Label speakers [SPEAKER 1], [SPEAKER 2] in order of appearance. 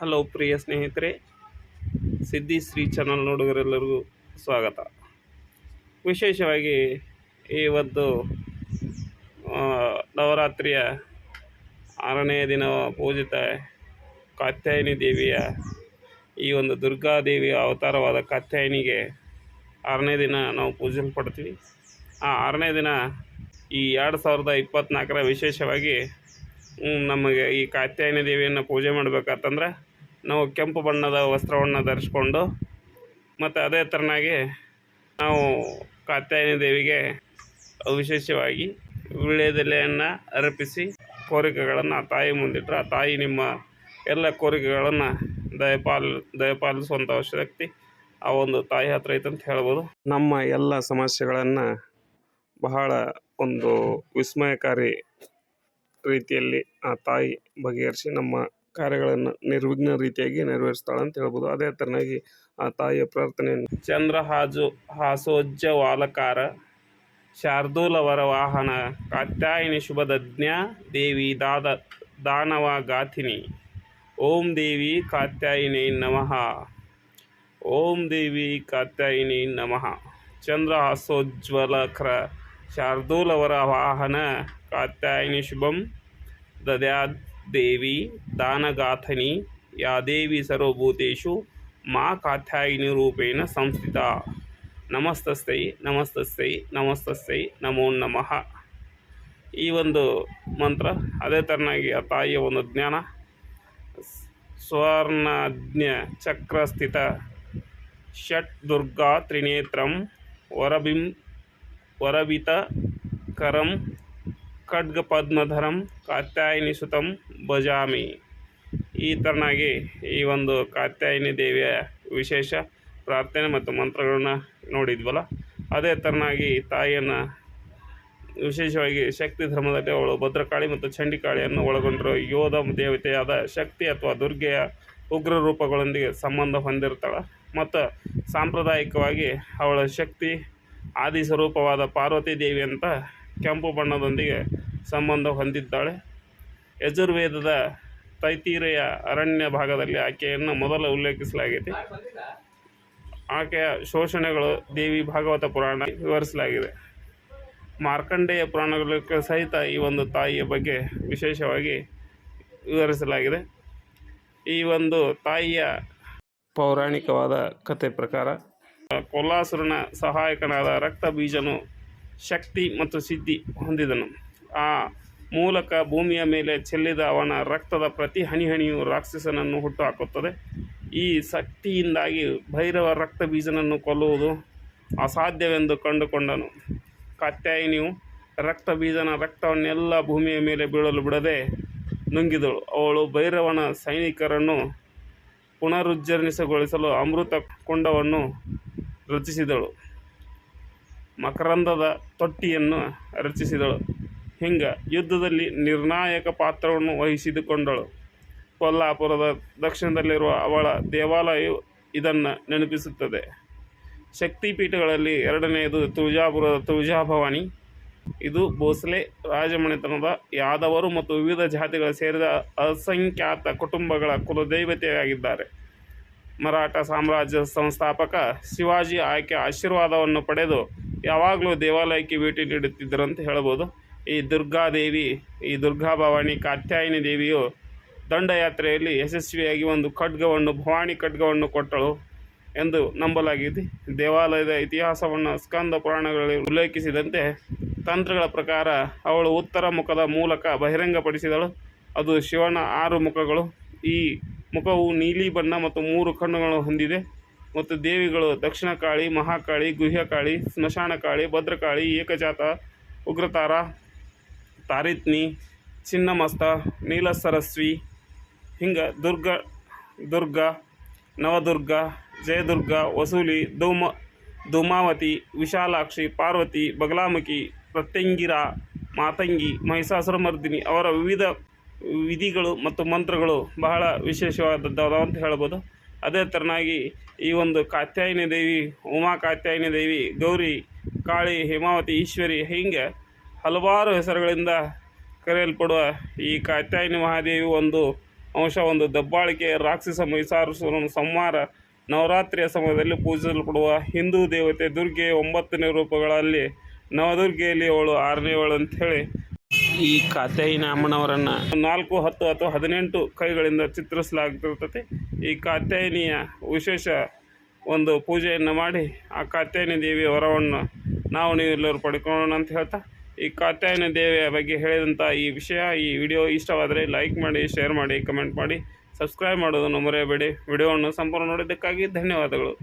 [SPEAKER 1] Hello ಪ್ರಿಯ ಸ್ನೇಹಿತರೆ, ಸಿದ್ಧಿ Shri channel ನೋಡುಗರೆಲ್ಲರಿಗೂ ಸ್ವಾಗತ. ವಿಶೇಷವಾಗಿ ಈ ಒಂದು ನವರಾತ್ರಿಯ ಆರನೇ ದಿನ ಪೂಜಿತ ಕಾತ್ಯಾಯಿನಿ ದೇವಿಯ ಈ ಒಂದು ದುರ್ಗಾದೇವಿಯ ಅವತಾರವಾದ ಕಾತ್ಯಾಯಿನಿಗೆ ಆರನೇ ದಿನ ನಾವು ಪೂಜಿಸಲ್ಪಡ್ತೀವಿ. ಆ ಆರನೇ ದಿನ ಈ ಎರಡು ಸಾವಿರದ ಇಪ್ಪತ್ತ್ನಾಲ್ಕರ ವಿಶೇಷವಾಗಿ ನಮಗೆ ಈ ಕಾತ್ಯಾಯಿನಿ ದೇವಿಯನ್ನು ಪೂಜೆ ಮಾಡಬೇಕಂತಂದ್ರೆ ನಾವು ಕೆಂಪು ಬಣ್ಣದ ವಸ್ತ್ರವನ್ನು ಧರಿಸ್ಕೊಂಡು ಮತ್ತು ಅದೇ ಥರನಾಗಿ ನಾವು ಕಾತ್ಯಾಯನಿ ದೇವಿಗೆ ವಿಶೇಷವಾಗಿ ವಿಳ್ಯದೆಲೆಯನ್ನು ಅರ್ಪಿಸಿ ಕೋರಿಕೆಗಳನ್ನು ಆ ತಾಯಿ ಮುಂದಿಟ್ಟರೆ ಆ ತಾಯಿ ನಿಮ್ಮ ಎಲ್ಲ ಕೋರಿಕೆಗಳನ್ನು ದಯಪಾಲ್ ದಯಪಾಲಿಸುವಂಥ ಶಕ್ತಿ ಆ ಒಂದು ತಾಯಿ ಹತ್ರ ಐತೆ ಅಂತ ಹೇಳ್ಬೋದು. ನಮ್ಮ ಎಲ್ಲ ಸಮಸ್ಯೆಗಳನ್ನು ಬಹಳ ಒಂದು ವಿಸ್ಮಯಕಾರಿ ರೀತಿಯಲ್ಲಿ ಆ ತಾಯಿ ಬಗೆಹರಿಸಿ ನಮ್ಮ ಕಾರ್ಯಗಳನ್ನು ನಿರ್ವಿಘ್ನ ರೀತಿಯಾಗಿ ನೆರವೇರಿಸ್ತಾಳೆ ಅಂತ ಹೇಳ್ಬೋದು. ಅದೇ ಥರನಾಗಿ ಆ ತಾಯಿಯ ಪ್ರಾರ್ಥನೆಯನ್ನು. ಚಂದ್ರಹಾಜು ಹಾಸೋಜ್ಜವಾಲಕಾರ ಶಾರ್ದೂಲವರ ವಾಹನ, ಕಾತ್ಯಾಯಿನಿ ಶುಭದಜ್ಞ, ದೇವಿ ದಾದ ದಾನವ ಗಾಥಿನಿ ಓಂ ದೇವಿ ಕಾತ್ಯಾಯಿನಿ ನಮಃ. ಓಂ ದೇವಿ ಕಾತ್ಯಾಯಿನಿ ನಮಃ. ಚಂದ್ರ ಹಾಸೋಜ್ವಲಕರ ಶಾರ್ದೂಲವರ ವಾಹನ, ಕಾತ್ಯಾಯಿನಿ ಶುಭಂ ದದ್ಯಾದ್ ದೇವಿ, ದಾನಗಾಥನಿ ಯಾ ದೇವಿ ಸರ್ವಭೂತೇಷು ಮಾ ಕಾತ್ಯಾಯಿನಿ ರೂಪೇಣ ಸಂಸ್ಥಿತ. ನಮಸ್ತಸ್ಥೈ ನಮಸ್ತಸ್ಥೈ ನಮಸ್ತಸ್ಥೈ ನಮೋ ನಮಃ. ಈ ಒಂದು ಮಂತ್ರ ಅದೇ ಥರನಾಗಿ ಆ ತಾಯಿಯ ಒಂದು ಜ್ಞಾನ. ಸ್ವರ್ಣಜ್ಞ ಚಕ್ರಸ್ಥಿತ. ಷಟ್ ದುರ್ಗಾ ತ್ರಿನೇತ್ರಂ ವರಬಿಂ ವರಬಿತ ಕರಂ ಖಡ್ಗಪದ್ಮಧರಂ ಕಾತ್ಯಾಯಿನಿ ಸುತಂ ಭಜಾಮಿ. ಈ ಥರನಾಗಿ ಈ ಒಂದು ಕಾತ್ಯಾಯಿನಿ ದೇವಿಯ ವಿಶೇಷ ಪ್ರಾರ್ಥನೆ ಮತ್ತು ಮಂತ್ರಗಳನ್ನು ನೋಡಿದ್ವಲ್ಲ? ಅದೇ ಥರನಾಗಿ ತಾಯಿಯನ್ನು ವಿಶೇಷವಾಗಿ ಶಕ್ತಿ ಧರ್ಮದಲ್ಲಿ ಅವಳು ಭದ್ರಕಾಳಿ ಮತ್ತು ಚಂಡಿಕಾಳಿಯನ್ನು ಒಳಗೊಂಡಿರುವ ಯೋಧ ದೇವತೆಯಾದ ಶಕ್ತಿ ಅಥವಾ ದುರ್ಗೆಯ ಉಗ್ರ ರೂಪಗಳೊಂದಿಗೆ ಸಂಬಂಧ ಹೊಂದಿರ್ತಾಳೆ ಮತ್ತು ಸಾಂಪ್ರದಾಯಿಕವಾಗಿ ಅವಳ ಶಕ್ತಿ ಆದಿ ಸ್ವರೂಪವಾದ ಪಾರ್ವತಿ ದೇವಿ ಅಂತ ಕೆಂಪು ಬಣ್ಣದೊಂದಿಗೆ ಸಂಬಂಧ ಹೊಂದಿದ್ದಾಳೆ. ಯಜುರ್ವೇದದ ತೈತೀರೆಯ ಅರಣ್ಯ ಭಾಗದಲ್ಲಿ ಆಕೆಯನ್ನು ಮೊದಲು ಉಲ್ಲೇಖಿಸಲಾಗಿದೆ. ಆಕೆಯ ಶೋಷಣೆಗಳು ದೇವಿ ಭಾಗವತ ಪುರಾಣ ವಿವರಿಸಲಾಗಿದೆ. ಮಾರ್ಕಂಡೇಯ ಪುರಾಣಗಳಿಗೆ ಸಹಿತ ಈ ಒಂದು ತಾಯಿಯ ಬಗ್ಗೆ ವಿಶೇಷವಾಗಿ ವಿವರಿಸಲಾಗಿದೆ. ಈ ಒಂದು ತಾಯಿಯ ಪೌರಾಣಿಕವಾದ ಕಥೆ ಪ್ರಕಾರ, ಕೊಲ್ಲಾಸುರನ ಸಹಾಯಕನಾದ ರಕ್ತ ಬೀಜನು ಶಕ್ತಿ ಮತ್ತು ಸಿದ್ಧಿ ಹೊಂದಿದನು. ಆ ಮೂಲಕ ಭೂಮಿಯ ಮೇಲೆ ಚೆಲ್ಲಿದ ಅವನ ರಕ್ತದ ಪ್ರತಿ ಹನಿ ಹನಿಯು ರಾಕ್ಷಸನನ್ನು ಹುಟ್ಟುಹಾಕುತ್ತದೆ. ಈ ಶಕ್ತಿಯಿಂದಾಗಿ ಭೈರವ ರಕ್ತ ಬೀಜನನ್ನು ಕೊಲ್ಲುವುದು ಅಸಾಧ್ಯವೆಂದು ಕಂಡುಕೊಂಡನು. ಕಾತ್ಯಾಯಿನಿಯು ರಕ್ತ ಬೀಜನ ರಕ್ತವನ್ನೆಲ್ಲ ಭೂಮಿಯ ಮೇಲೆ ಬೀಳಲು ಬಿಡದೆ ನುಂಗಿದಳು. ಅವಳು ಭೈರವನ ಸೈನಿಕರನ್ನು ಪುನರುಜ್ಜರ್ನಿಸಗೊಳಿಸಲು ಅಮೃತ ಕುಂಡವನ್ನು ರಚಿಸಿದಳು. ಮಕರಂದದ ತೊಟ್ಟಿಯನ್ನು ರಚಿಸಿದಳು. ಹಿಂಗೆ ಯುದ್ಧದಲ್ಲಿ ನಿರ್ಣಾಯಕ ಪಾತ್ರವನ್ನು ವಹಿಸಿದುಕೊಂಡಳು. ಕೊಲ್ಲಾಪುರದ ದಕ್ಷಿಣದಲ್ಲಿರುವ ಅವಳ ದೇವಾಲಯವು ಇದನ್ನು ನೆನಪಿಸುತ್ತದೆ. ಶಕ್ತಿಪೀಠಗಳಲ್ಲಿ ಎರಡನೆಯದು ತುಳಜಾಪುರದ ತುಳಜಾಭವಾನಿ. ಇದು ಭೋಸಲೆ ರಾಜಮನೆತನದ ಯಾದವರು ಮತ್ತು ವಿವಿಧ ಜಾತಿಗಳ ಸೇರಿದ ಅಸಂಖ್ಯಾತ ಕುಟುಂಬಗಳ ಕುಲದೈವತೆಯಾಗಿದ್ದಾರೆ. ಮರಾಠ ಸಾಮ್ರಾಜ್ಯದ ಸಂಸ್ಥಾಪಕ ಶಿವಾಜಿ ಆಯ್ಕೆ ಆಶೀರ್ವಾದವನ್ನು ಪಡೆದು ಯಾವಾಗಲೂ ದೇವಾಲಯಕ್ಕೆ ಭೇಟಿ ನೀಡುತ್ತಿದ್ದರು ಅಂತ ಹೇಳ್ಬೋದು. ಈ ದುರ್ಗಾದೇವಿ ಈ ದುರ್ಗಾ ಭವಾನಿ ಕಾತ್ಯಾಯಿನಿ ದೇವಿಯು ದಂಡಯಾತ್ರೆಯಲ್ಲಿ ಯಶಸ್ವಿಯಾಗಿ ಒಂದು ಖಡ್ಗವನ್ನು, ಭವಾನಿ ಖಡ್ಗವನ್ನು ಕೊಟ್ಟಳು ಎಂದು ನಂಬಲಾಗಿದೆ. ದೇವಾಲಯದ ಇತಿಹಾಸವನ್ನು ಸ್ಕಂದ ಪುರಾಣಗಳಲ್ಲಿ ಉಲ್ಲೇಖಿಸಿದಂತೆ ತಂತ್ರಗಳ ಪ್ರಕಾರ ಅವಳು ಉತ್ತರ ಮುಖದ ಮೂಲಕ ಬಹಿರಂಗಪಡಿಸಿದಳು. ಅದು ಶಿವನ ಆರು ಮುಖಗಳು. ಈ ಮುಖವು ನೀಲಿ ಬಣ್ಣ ಮತ್ತು ಮೂರು ಕಣ್ಣುಗಳನ್ನು ಹೊಂದಿದೆ. ಮತ್ತು ದೇವಿಗಳು ದಕ್ಷಿಣ ಕಾಳಿ, ಮಹಾಕಾಳಿ, ಗುಹ್ಯಕಾಳಿ, ಸ್ಮಶಾನಕಾಳಿ, ಭದ್ರಕಾಳಿ, ಏಕಜಾತ, ಉಗ್ರತಾರ, ತಾರಿತ್ನಿ, ಚಿನ್ನಮಸ್ತ, ನೀಲಸರಸ್ವಿ, ಹಿಂಗೆ ದುರ್ಗ ದುರ್ಗ, ನವದುರ್ಗ, ಜಯದುರ್ಗ, ವಸೂಲಿ, ಧೂಮ, ಧೂಮಾವತಿ, ವಿಶಾಲಾಕ್ಷಿ, ಪಾರ್ವತಿ, ಬಗಲಾಮುಖಿ ಪ್ರತ್ಯಂಗಿರ ಮಾತಂಗಿ ಮಹಿಷಾಸುರಮರ್ದಿನಿ ಅವರ ವಿವಿಧ ವಿಧಿಗಳು ಮತ್ತು ಮಂತ್ರಗಳು ಬಹಳ ವಿಶೇಷವಾದದ್ದು ಅಂತ ಹೇಳ್ಬೋದು. ಅದೇ ಥರನಾಗಿ ಈ ಒಂದು ಕಾತ್ಯಾಯಿನಿ ದೇವಿ, ಉಮಾ ಕಾತ್ಯಾಯಿನಿ ದೇವಿ, ಗೌರಿ, ಕಾಳಿ, ಹೇಮಾವತಿ, ಈಶ್ವರಿ ಹೀಗೆ ಹಲವಾರು ಹೆಸರುಗಳಿಂದ ಕರೆಯಲ್ಪಡುವ ಈ ಕಾತ್ಯಾಯಿನಿ ಮಹಾದೇವಿ ಒಂದು ಅಂಶ, ಒಂದು ದಬ್ಬಾಳಿಕೆ, ರಾಕ್ಷಸ ಮೈಸಾಸುರನ ಸಂಹಾರ, ನವರಾತ್ರಿಯ ಸಮಯದಲ್ಲಿ ಪೂಜಿಸಲ್ಪಡುವ ಹಿಂದೂ ದೇವತೆ ದುರ್ಗೆ ಒಂಬತ್ತನೇ ರೂಪಗಳಲ್ಲಿ ನವದುರ್ಗೆಯಲ್ಲಿ ಅವಳು ಆರನೇವಳು ಅಂಥೇಳಿ ಈ ಕಾತ್ಯಾಯಿನ ಅಮ್ಮನವರನ್ನು ನಾಲ್ಕು, ಹತ್ತು ಅಥವಾ ಹದಿನೆಂಟು ಕೈಗಳಿಂದ ಚಿತ್ರಿಸಲಾಗ್ತಿರ್ತದೆ ಈ ಕಾತ್ಯಾಯಿನಿಯ ವಿಶೇಷ ಒಂದು ಪೂಜೆಯನ್ನು ಮಾಡಿ ಆ ಕಾತ್ಯಾಯಿನಿ ದೇವಿಯ ವರವನ್ನು ನಾವು ನೀವೆಲ್ಲರೂ ಪಡ್ಕೊಳ್ಳೋಣ ಅಂತ ಹೇಳ್ತಾ, ಈ ಕಾತ್ಯಾಯನ ದೇವಿಯ ಬಗ್ಗೆ ಹೇಳಿದಂಥ ಈ ವಿಷಯ, ಈ ವಿಡಿಯೋ ಇಷ್ಟವಾದರೆ ಲೈಕ್ ಮಾಡಿ, ಶೇರ್ ಮಾಡಿ, ಕಮೆಂಟ್ ಮಾಡಿ, ಸಬ್ಸ್ಕ್ರೈಬ್ ಮಾಡೋದನ್ನು ಮರೆಯಬೇಡಿ. ವಿಡಿಯೋವನ್ನು ಸಂಪೂರ್ಣ ನೋಡಿದ್ದಕ್ಕಾಗಿ ಧನ್ಯವಾದಗಳು.